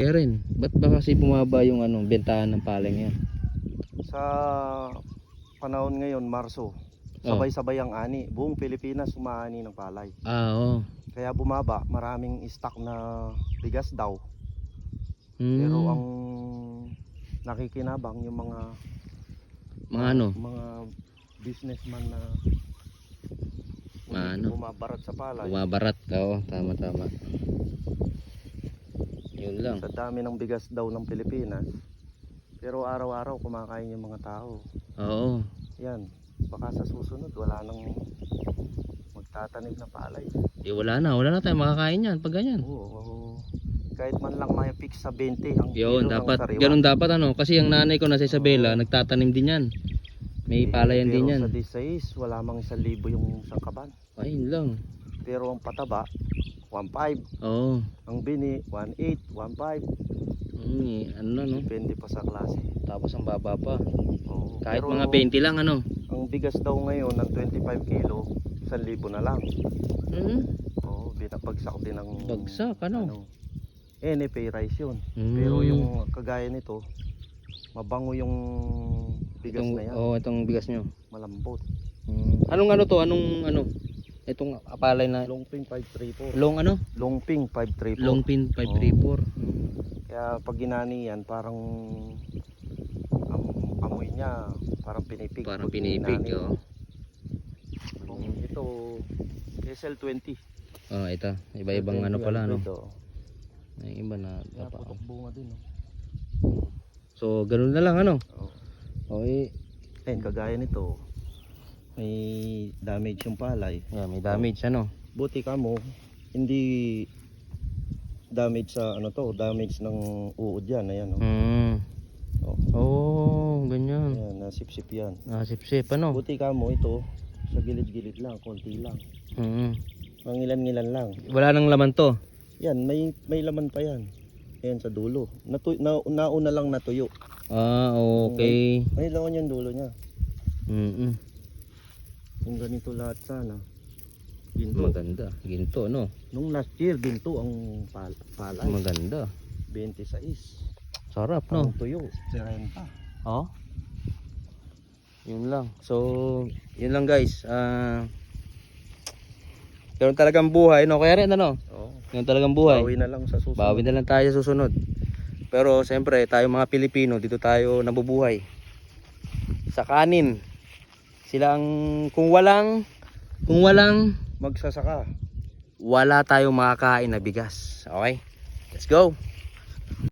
Kaya rin, ba't ba kasi bumaba yung ano, bentahan ng paleng yan? Sa panahon ngayon, Marso, Oh. sabay-sabay ang ani. Buong Pilipinas umaani ng palay. Ah, oo. Kaya bumaba, maraming stock na bigas daw. Hmm, Pero ang nakikinabang yung mga mga ano, mga businessman na Mga ano? bumabarat sa palay. bumabarat. Oo, tama tama. Yun lang. Sa dami ng bigas daw ng Pilipinas. Pero araw-araw kumakain yung mga tao. Oo. Yan. Baka sa susunod wala nang magtatanim na palay. Eh wala na, wala na tayong makakain yan pag ganyan. Oo. oo. Kahit man lang may fix sa 20 ang Yun, dapat, ganun dapat ano, kasi ang nanay ko na sa Isabela, nagtatanim din yan. May Eh, palayan din pero yan. sa D6, wala mang 1,000 yung isang kaban. Ay, yun lang. Pero ang pataba, 1.5. Oo. Ang bini, 1.8, 1.5. Mm, eh, ano na no? Depende pa sa klase. Tapos ang baba pa. Oo. Kahit Pero mga 20 lang ano. Ang bigas daw ngayon ng 25 kilo, 1,000 na lang. Mm, Oo, binabagsak din ng bagsak ano. ano, NFA rice yun. Mm. Pero yung kagaya nito, mabango yung bigas itong, na yan. Oh, itong bigas nyo. Malambot. Mm. Anong ano to? Anong ano? Itong apalay na Longping 534. long ano? Longping 534. Long pin 534. Mm. Kaya pag ginani yan, parang am, amoy niya, parang pinipig. Parang pinipig, ginani. oh. Kung ito, SL20. Oh, ito. Iba-ibang ano pala, no? Ito. May iba na papa. putok bunga din. Oh. So, ganun na lang, ano? Oh. Okay. Ayun, kagaya nito, may damage yung palay. Yeah, may damage, ano? Buti ka mo, hindi damage sa ano to, damage ng uod yan, ayan oh. Hmm. Oh, Oh, ganyan. ayan, nasipsip yan. Ah, sip-sip, ano? Buti ka mo ito, sa gilid-gilid lang, konti lang. Mm. Ang ilan-ngilan lang. Wala nang laman to. Yan, may may laman pa yan. Ayan sa dulo. Natu na, nauna lang natuyo. Ah, okay. May laman yung dulo niya. Mm Kung ganito lahat sana. Ginto. Maganda. Ginto, no? Nung last year, ginto ang pal palay. Maganda. 26. Sarap, Ang no? tuyo, 30. Oh. Yun lang. So, yun lang guys. Ah... Ganun talagang buhay, no? Kaya rin, ano? Oo. Ganun talagang buhay. Bawi na lang sa susunod. Bawi na lang tayo sa susunod. Pero siyempre, tayo mga Pilipino, dito tayo nabubuhay. Sa kanin. Sila ang, kung walang, kung walang, Magsasaka. wala tayong makakain na bigas. Okay? Let's go!